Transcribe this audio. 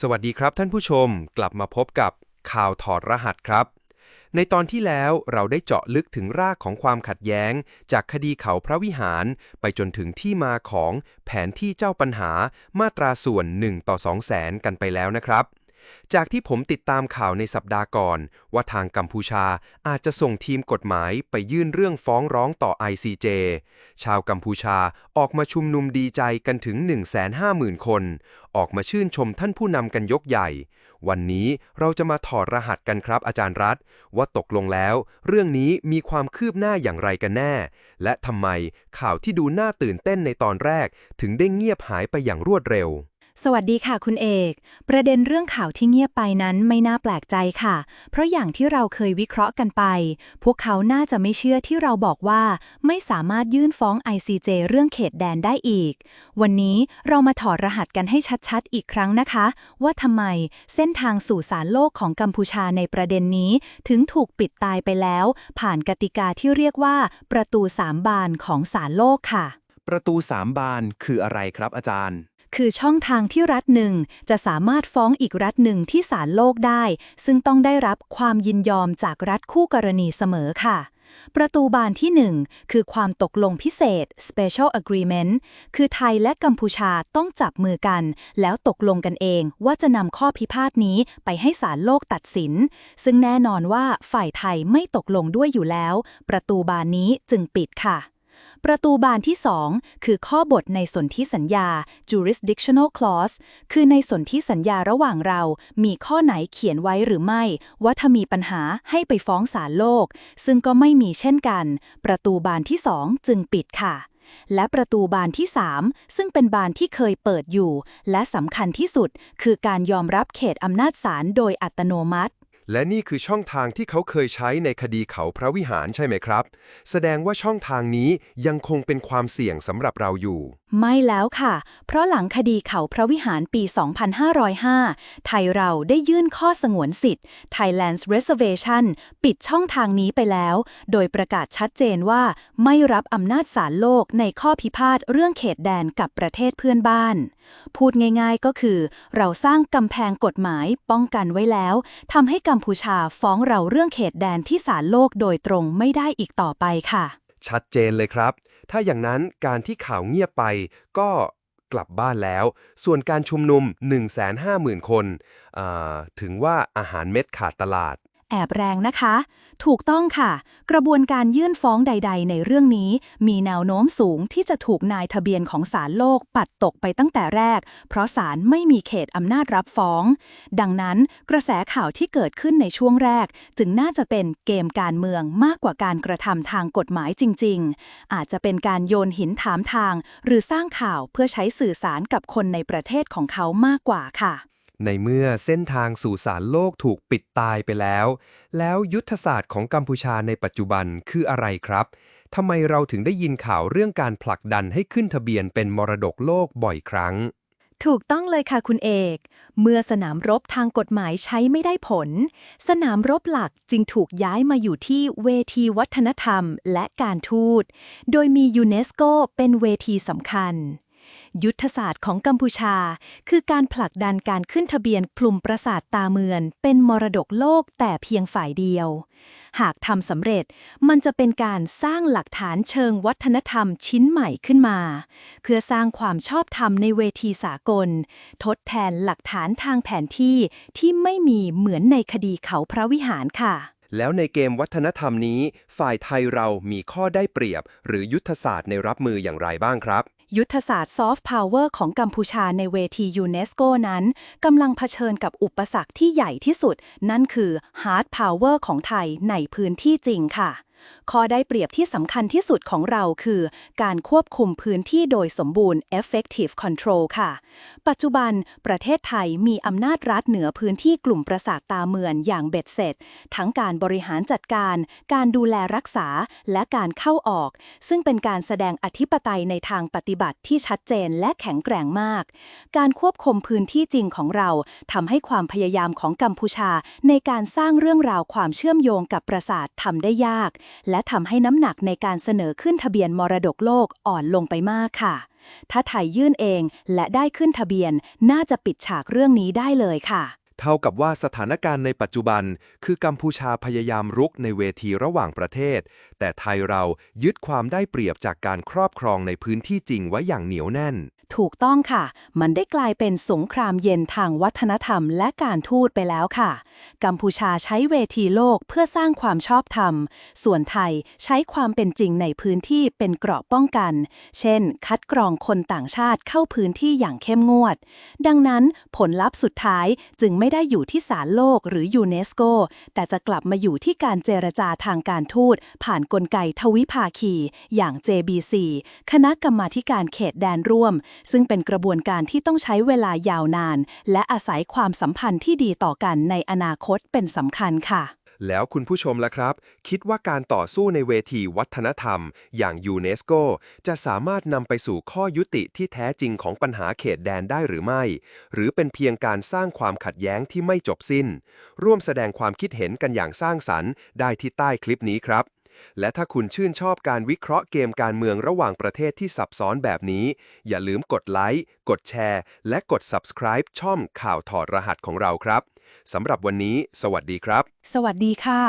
สวัสดีครับท่านผู้ชมกลับมาพบกับข่าวถอดรหัสครับ ในตอนที่แล้วเราได้เจาะลึกถึงรากของความขัดแย้ง จากคดีเขาพระวิหาร ไปจนถึงที่มาของแผนที่เจ้าปัญหามาตราส่วน1ต่อ2แสนกันไปแล้วนะครับ จากที่ผมติดตามข่าวในสัปดาห์ก่อน ว่าทางกัมพูชาอาจจะส่งทีมกฎหมายไปยื่นเรื่องฟ้องร้องต่อ ICJ ชาวกัมพูชาออกมาชุมนุมดีใจกันถึง 150,000 คน ออกมาชื่นชมท่านผู้นำกันยกใหญ่ วันนี้เราจะมาถอดรหัสกันครับอาจารย์รัฐ ว่าตกลงแล้ว เรื่องนี้มีความคืบหน้าอย่างไรกันแน่ และทำไมข่าวที่ดูน่าตื่นเต้นในตอนแรก ถึงได้เงียบหายไปอย่างรวดเร็ว สวัสดีค่ะคุณเอก ประเด็นเรื่องข่าวที่เงียบไปนั้นไม่น่าแปลกใจค่ะ เพราะอย่างที่เราเคยวิเคราะห์กันไป พวกเขาน่าจะไม่เชื่อที่เราบอกว่า ไม่สามารถยื่นฟ้อง ICJ เรื่องเขตแดนได้อีก วันนี้เรามาถอดรหัสกันให้ชัดๆ อีกครั้งนะคะ ว่าทำไมเส้นทางสู่ศาลโลกของกัมพูชาในประเด็นนี้ ถึงถูกปิดตายไปแล้ว ผ่านกติกาที่เรียกว่า ประตูสามบานของศาลโลกค่ะ ประตูสามบานคืออะไรครับอาจารย์ คือช่องทางที่รัฐหนึ่งจะสามารถฟ้องอีกรัฐหนึ่งที่ศาลโลกได้ ซึ่งต้องได้รับความยินยอมจากรัฐคู่กรณีเสมอค่ะ ประตูบานที่ 1 คือความตกลงพิเศษ Special Agreement คือไทยและกัมพูชาต้องจับมือกัน แล้วตกลงกันเองว่าจะนำข้อพิพาทนี้ไปให้ศาลโลกตัดสิน ซึ่งแน่นอนว่าฝ่ายไทยไม่ตกลงด้วยอยู่แล้ว ประตูบานนี้จึงปิดค่ะ ประตูบานที่ 2 คือข้อบทในสนธิสัญญา jurisdictional clause คือในสนธิสัญญาระหว่างเรา มีข้อไหนเขียนไว้หรือไม่ ว่าถ้ามีปัญหาให้ไปฟ้องศาลโลก ซึ่งก็ไม่มีเช่นกัน ประตูบานที่ 2 จึงปิดค่ะ และประตูบานที่ 3 ซึ่งเป็นบานที่เคยเปิดอยู่ และสำคัญที่สุด คือการยอมรับเขตอำนาจศาลโดยอัตโนมัติ และนี่คือช่องทางที่เขาเคยใช้ในคดีเขาพระวิหารใช่ไหมครับ แสดงว่าช่องทางนี้ยังคงเป็นความเสี่ยงสำหรับเราอยู่ไม่แล้วค่ะ เพราะหลังคดีเขาพระวิหารปี 2505 ไทยเราได้ยื่นข้อสงวนสิทธิ์ Thailand's Reservation ปิดช่องทางนี้ไปแล้ว โดยประกาศชัดเจนว่าไม่รับอำนาจศาลโลกในข้อพิพาทเรื่องเขตแดนกับประเทศเพื่อนบ้าน พูดง่ายๆก็คือ เราสร้างกำแพงกฎหมายป้องกันไว้แล้วทำให้กัมพูชาฟ้องเราเรื่องเขตแดนที่ศาลโลกโดยตรงไม่ได้อีกต่อไปค่ะ ชัดเจนเลยครับ ถ้าอย่างนั้นการที่ข่าวเงียบไปก็กลับบ้านแล้ว ส่วนการชุมนุม 150,000 คน ถึงว่าอาหารเม็ดขาดตลาด แอบแรงนะคะ ถูกต้องค่ะ กระบวนการยื่นฟ้องใด ๆ ในเรื่องนี้ มีแนวโน้มสูงที่จะถูกนายทะเบียนของศาลโลกปัดตกไปตั้งแต่แรก เพราะศาลไม่มีเขตอำนาจรับฟ้อง ดังนั้นกระแสข่าวที่เกิดขึ้นในช่วงแรก จึงน่าจะเป็นเกมการเมืองมากกว่าการกระทำทางกฎหมายจริง ๆ อาจจะเป็นการโยนหินถามทาง หรือสร้างข่าวเพื่อใช้สื่อสารกับคนในประเทศของเขามากกว่าค่ะ ในเมื่อเส้นทางสู่สารโลกถูกปิดตายไปแล้ว แล้วยุทธศาสตร์ของกัมพูชาในปัจจุบันคืออะไรครับทำไมเราถึงได้ยินข่าวเรื่องการผลักดันให้ขึ้นทะเบียนเป็นมรดกโลกบ่อยครั้ง ถูกต้องเลยค่ะคุณเอก เมื่อสนามรบทางกฎหมายใช้ไม่ได้ผล สนามรบหลักจึงถูกย้ายมาอยู่ที่เวทีวัฒนธรรมและการทูต โดยมียูเนสโกเป็นเวทีสำคัญ ยุทธศาสตร์ของกัมพูชา คือการผลักดันการขึ้นทะเบียนกลุ่มปราสาทตาเมือน เป็นมรดกโลกแต่เพียงฝ่ายเดียว หากทำสำเร็จมันจะเป็นการสร้างหลักฐานเชิงวัฒนธรรมชิ้นใหม่ขึ้นมา เพื่อสร้างความชอบธรรมในเวทีสากล ทดแทนหลักฐานทางแผนที่ที่ไม่มีเหมือนในคดีเขาพระวิหารค่ะแล้วในเกมวัฒนธรรมนี้ ฝ่ายไทยเรามีข้อได้เปรียบ หรือยุทธศาสตร์ในรับมืออย่างไรบ้างครับ ยุทธศาสตร์ซอฟต์พาวเวอร์ของกัมพูชาในเวทียูเนสโกนั้นกำลังเผชิญกับอุปสรรคที่ใหญ่ที่สุด นั่นคือฮาร์ดพาวเวอร์ของไทยในพื้นที่จริงค่ะ ข้อได้เปรียบที่สำคัญที่สุดของเราคือ การควบคุมพื้นที่โดยสมบูรณ์ effective control ค่ะ ปัจจุบันประเทศไทยมีอำนาจรัฐเหนือพื้นที่กลุ่มประสาทตาเมือนอย่างเบ็ดเสร็จ ทั้งการบริหารจัดการ การดูแลรักษา และการเข้าออก ซึ่งเป็นการแสดงอธิปไตยในทางปฏิบัติที่ชัดเจนและแข็งแกร่งมาก การควบคุมพื้นที่จริงของเราทำให้ความพยายามของกัมพูชา ในการสร้างเรื่องราวความเชื่อมโยงกับประสาททำได้ยากและทำให้น้ำหนักในการเสนอขึ้นทะเบียนมรดกโลกอ่อนลงไปมากค่ะ ถ้าไทยยื่นเองและได้ขึ้นทะเบียน น่าจะปิดฉากเรื่องนี้ได้เลยค่ะ เท่ากับว่าสถานการณ์ในปัจจุบัน คือกัมพูชาพยายามรุกในเวทีระหว่างประเทศ แต่ไทยเรายึดความได้เปรียบจากการครอบครองในพื้นที่จริงไว้อย่างเหนียวแน่น ถูกต้องค่ะ มันได้กลายเป็นสงครามเย็นทางวัฒนธรรมและการทูตไปแล้วค่ะ กัมพูชาใช้เวทีโลกเพื่อสร้างความชอบธรรม ส่วนไทยใช้ความเป็นจริงในพื้นที่เป็นเกราะป้องกัน เช่น คัดกรองคนต่างชาติเข้าพื้นที่อย่างเข้มงวด ดังนั้นผลลัพธ์สุดท้ายจึงไม่ไม่ได้อยู่ที่ศาลโลกหรือยูเนสโก แต่จะกลับมาอยู่ที่การเจรจาทางการทูต ผ่านกลไกทวิภาคี อย่าง JBC คณะกรรมาการเขตแดนร่วม ซึ่งเป็นกระบวนการที่ต้องใช้เวลายาวนาน และอาศัยความสัมพันธ์ที่ดีต่อกันในอนาคตเป็นสำคัญค่ะ แล้วคุณผู้ชมล่ะครับ คิดว่าการต่อสู้ในเวทีวัฒนธรรม อย่างยูเนสโกจะสามารถนำไปสู่ข้อยุติที่แท้จริงของปัญหาเขตแดนได้หรือไม่ หรือเป็นเพียงการสร้างความขัดแย้งที่ไม่จบสิ้น ร่วมแสดงความคิดเห็นกันอย่างสร้างสรรค์ ได้ที่ใต้คลิปนี้ครับและถ้าคุณชื่นชอบการวิเคราะห์เกมการเมืองระหว่างประเทศที่ซับซ้อนแบบนี้ อย่าลืมกดไลค์ กดแชร์ และกด subscribe ช่องข่าวถอดรหัสของเราครับ สำหรับวันนี้ สวัสดีครับ สวัสดีค่ะ